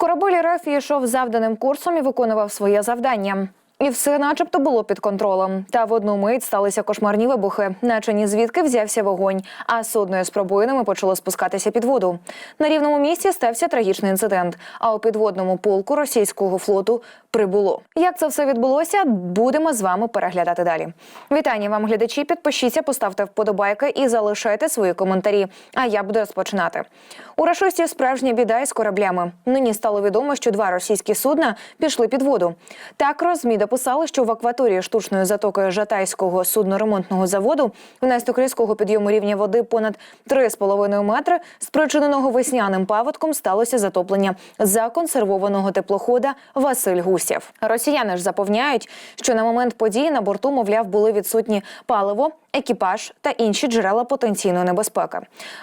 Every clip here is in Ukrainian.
Корабель РФ йшов завданим курсом і виконував своє завдання. І все, начебто, було під контролем. Та в одну мить сталися кошмарні вибухи, наче ні звідки взявся вогонь, а судно з пробоїнами почало спускатися під воду. На рівному місці стався трагічний інцидент. А у підводному полку російського флоту прибуло. Як це все відбулося, будемо з вами переглядати далі. Вітання вам, глядачі. Підпишіться, поставте вподобайки і залишайте свої коментарі. А я буду розпочинати. У рашості справжня біда із кораблями. Нині стало відомо, що два російські судна пішли під воду. Так розмі дописали, що в акваторії штучної затоки Жатайського судноремонтного заводу внаслідок різкого підйому рівня води понад 3,5 метри, спричиненого весняним паводком, сталося затоплення законсервованого теплохода Василь Гусєв. Росіяни ж запевняють, що на момент події на борту, мовляв, були відсутні паливо, екіпаж та інші джерела потенційної небезпеки.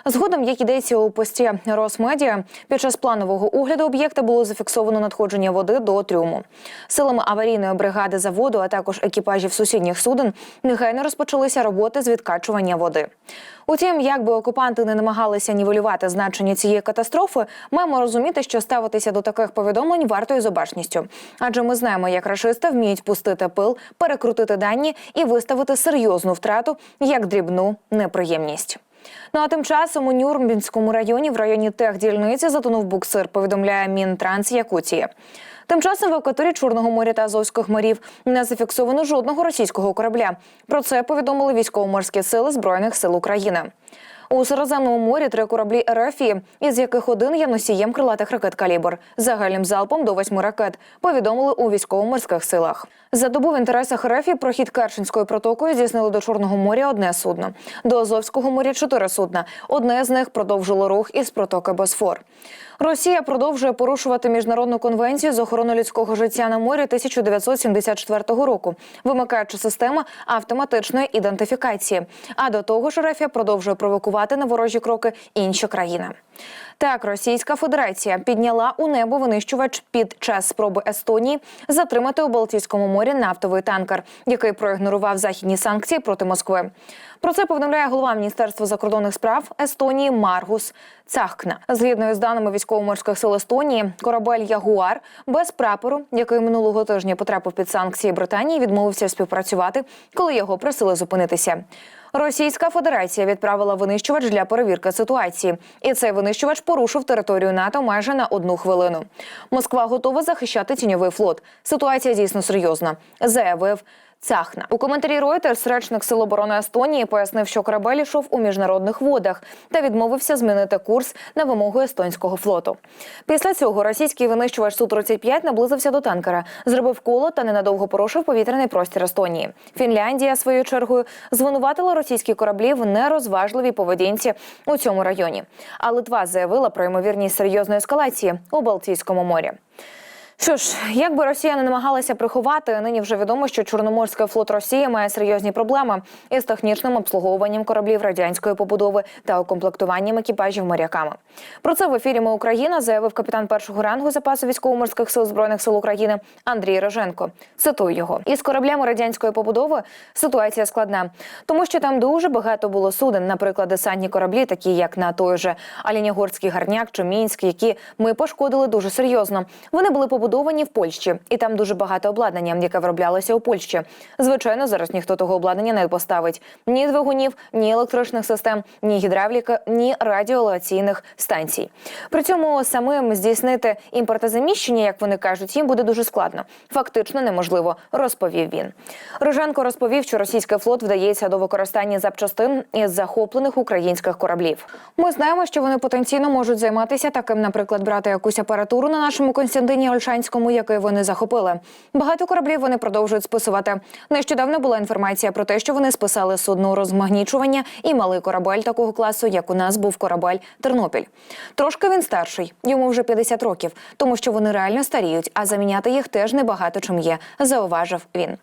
Згодом, як йдеться у пості Росмедіа, під час планового огляду об'єкта було зафіксовано надходження води до трюму. Силами аварійної бригади заводу, а також екіпажів сусідніх суден, негайно розпочалися роботи з відкачування води. Утім, як би окупанти не намагалися нівелювати значення цієї катастрофи, маємо розуміти, що ставитися до таких повідомлень варто із обачністю. Адже ми знаємо, як рашисти вміють пустити пил, перекрутити дані і виставити серйозну втрату як дрібну неприємність. Ну а тим часом у Нюрнбінському районі, в районі техдільниці, затонув буксир, повідомляє Мінтранс Якутії. Тим часом в акваторії Чорного моря та Азовських морів не зафіксовано жодного російського корабля. Про це повідомили військово-морські сили збройних сил України. У Середземному морі три кораблі РФІ, із яких один є носієм крилатих ракет «Калібр» загальним залпом до восьми ракет, повідомили у військово-морських силах. За добу в інтересах РФ прохід Керченською протокою здійснили до Чорного моря одне судно, до Азовського моря чотири судна. Одне з них продовжило рух із протоки Босфор. Росія продовжує порушувати міжнародну конвенцію з охорони людського життя на морі 1974 року, вимикаючи систему автоматичної ідентифікації. А до того ж, РФ продовжує провокувати на ворожі кроки інші країни. Так, Російська Федерація підняла у небо винищувач під час спроби Естонії затримати у Балтійському морі нафтовий танкер, який проігнорував західні санкції проти Москви. Про це повідомляє голова Міністерства закордонних справ Естонії Маргус Цахкна. Згідно з даними військово-морських сил Естонії, корабель Ягуар без прапору, який минулого тижня потрапив під санкції Британії, відмовився співпрацювати, коли його просили зупинитися. Російська Федерація відправила винищувач для перевірки ситуації, і цей винищувач порушив територію НАТО майже на одну хвилину. Москва готова захищати тіньовий флот. Ситуація дійсно серйозна, заявив. Цахна у коментарі Reuters речник Сил оборони Естонії пояснив, що корабель йшов у міжнародних водах та відмовився змінити курс на вимогу естонського флоту. Після цього російський винищувач су 35 наблизився до танкера, зробив коло та ненадовго порушив повітряний простір Естонії. Фінляндія своєю чергою звинуватила російські кораблі в нерозважливій поведінці у цьому районі. А Литва заявила про ймовірність серйозної ескалації у Балтійському морі. Що ж, як би Росія не намагалася приховати, нині вже відомо, що Чорноморський флот Росії має серйозні проблеми із технічним обслуговуванням кораблів радянської побудови та укомплектуванням екіпажів моряками. Про це в ефірі «Ми Україна заявив капітан першого рангу запасу військово-морських сил збройних сил України Андрій Роженко. Цитую його із кораблями радянської побудови ситуація складна, тому що там дуже багато було суден, наприклад, десантні кораблі, такі як на той же Алінігорський гарняк чи Мінськ, які ми пошкодили дуже серйозно. Вони були побудовані побудовані в Польщі, і там дуже багато обладнання, яке вироблялося у Польщі. Звичайно, зараз ніхто того обладнання не поставить ні двигунів, ні електричних систем, ні гідравліки, ні радіолокаційних станцій. При цьому самим здійснити імпортозаміщення, як вони кажуть, їм буде дуже складно. Фактично неможливо, розповів він. Роженко розповів, що російський флот вдається до використання запчастин із захоплених українських кораблів. Ми знаємо, що вони потенційно можуть займатися таким, наприклад, брати якусь апаратуру на нашому Константині Ольшанському, який вони захопили. Багато кораблів вони продовжують списувати. Нещодавно була інформація про те, що вони списали судно розмагнічування і малий корабель такого класу, як у нас був корабель Тернопіль. Трошки він старший, йому вже 50 років, тому що вони реально старіють, а заміняти їх теж небагато чим є, зауважив він.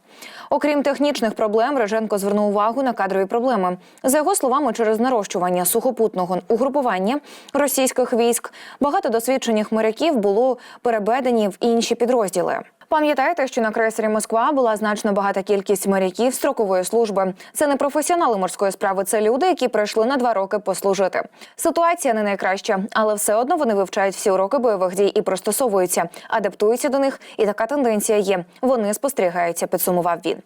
Окрім технічних проблем, Реженко звернув увагу на кадрові проблеми. За його словами, через нарощування сухопутного угрупування російських військ багато досвідчених моряків було переведені в інші підрозділи. Пам'ятаєте, що на крейсері Москва була значно багата кількість моряків строкової служби. Це не професіонали морської справи, це люди, які прийшли на два роки послужити. Ситуація не найкраща, але все одно вони вивчають всі уроки бойових дій і пристосовуються, адаптуються до них. І така тенденція є. Вони спостерігаються. Підсумував він.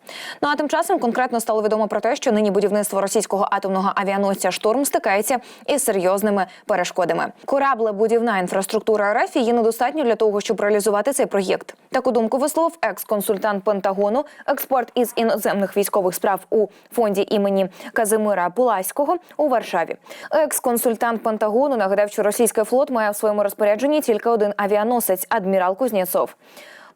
Ну а тим часом конкретно стало відомо про те, що нині будівництво російського атомного авіаносця Шторм стикається із серйозними перешкодами. Корабле будівна інфраструктура РФ є недостатньо для того, щоб реалізувати цей проєкт. Таку думку висловив екс-консультант Пентагону, експерт із іноземних військових справ у фонді імені Казимира Пуласького у Варшаві. Екс-консультант Пентагону нагадав, що російський флот має в своєму розпорядженні тільки один авіаносець адмірал Кузнєцов.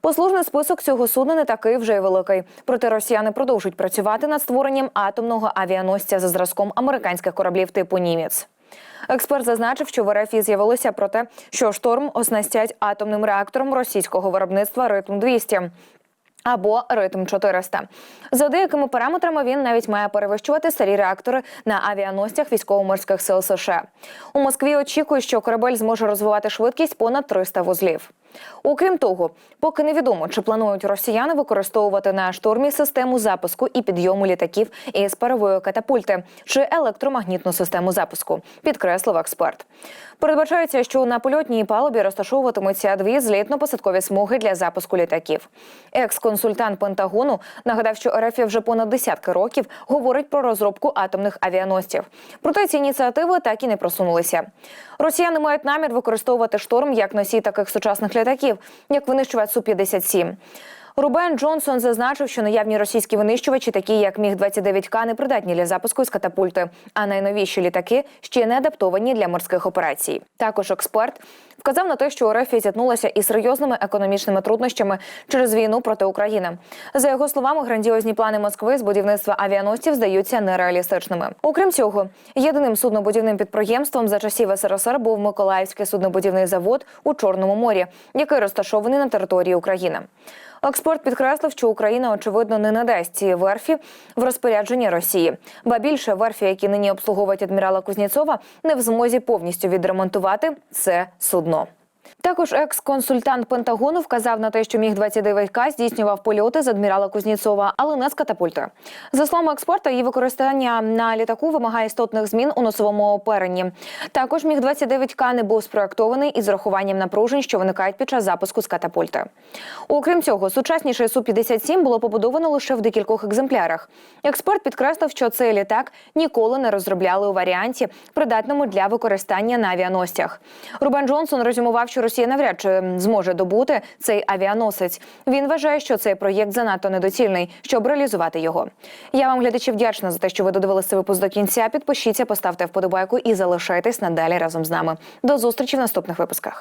Послужний список цього судна не такий вже й великий. Проте росіяни продовжують працювати над створенням атомного авіаносця за зразком американських кораблів типу Німець. Експерт зазначив, що в РФ з'явилося про те, що шторм оснастять атомним реактором російського виробництва ритм 200 або ритм 400. За деякими параметрами він навіть має перевищувати старі реактори на авіаносцях військово-морських сил США. У Москві очікують, що корабель зможе розвивати швидкість понад 300 вузлів. Окрім того, поки невідомо, чи планують росіяни використовувати на штормі систему запуску і підйому літаків із парової катапульти чи електромагнітну систему запуску, підкреслив експерт. Передбачається, що на польотній палубі розташовуватимуться дві злітно-посадкові смуги для запуску літаків. Екс-консультант Пентагону нагадав, що РФ вже понад десятки років говорить про розробку атомних авіаносців. Проте ці ініціативи так і не просунулися. Росіяни мають намір використовувати шторм як носій таких сучасних літаків, як винищувач су 57 Рубен Джонсон зазначив, що наявні російські винищувачі, такі як міг 29 к не придатні для запуску з катапульти, а найновіші літаки ще не адаптовані для морських операцій. Також експерт вказав на те, що РФ зіткнулася із серйозними економічними труднощами через війну проти України. За його словами, грандіозні плани Москви з будівництва авіаносців здаються нереалістичними. Окрім цього, єдиним суднобудівним підприємством за часів СРСР був Миколаївський суднобудівний завод у Чорному морі, який розташований на території України. Експерт підкреслив, що Україна очевидно не надасть ці верфі в розпорядженні Росії. Ба більше верфі, які нині обслуговують адмірала Кузнєцова, не в змозі повністю відремонтувати це судно. Також екс-консультант Пентагону вказав на те, що міг 29 к здійснював польоти з адмірала Кузнєцова, але не з катапульти. За словами експерта, її використання на літаку вимагає істотних змін у носовому оперенні. Також міг 29 к не був спроектований із рахуванням напружень, що виникають під час запуску з катапульти. Окрім цього, сучасніший су 57 було побудовано лише в декількох екземплярах. Експерт підкреслив, що цей літак ніколи не розробляли у варіанті, придатному для використання на авіаносцях. Рубен Джонсон резюмував, що Росія навряд чи зможе добути цей авіаносець. Він вважає, що цей проєкт занадто недоцільний, щоб реалізувати його. Я вам глядачі вдячна за те, що ви додивилися випуск до кінця. Підпишіться, поставте вподобайку і залишайтесь надалі разом з нами. До зустрічі в наступних випусках.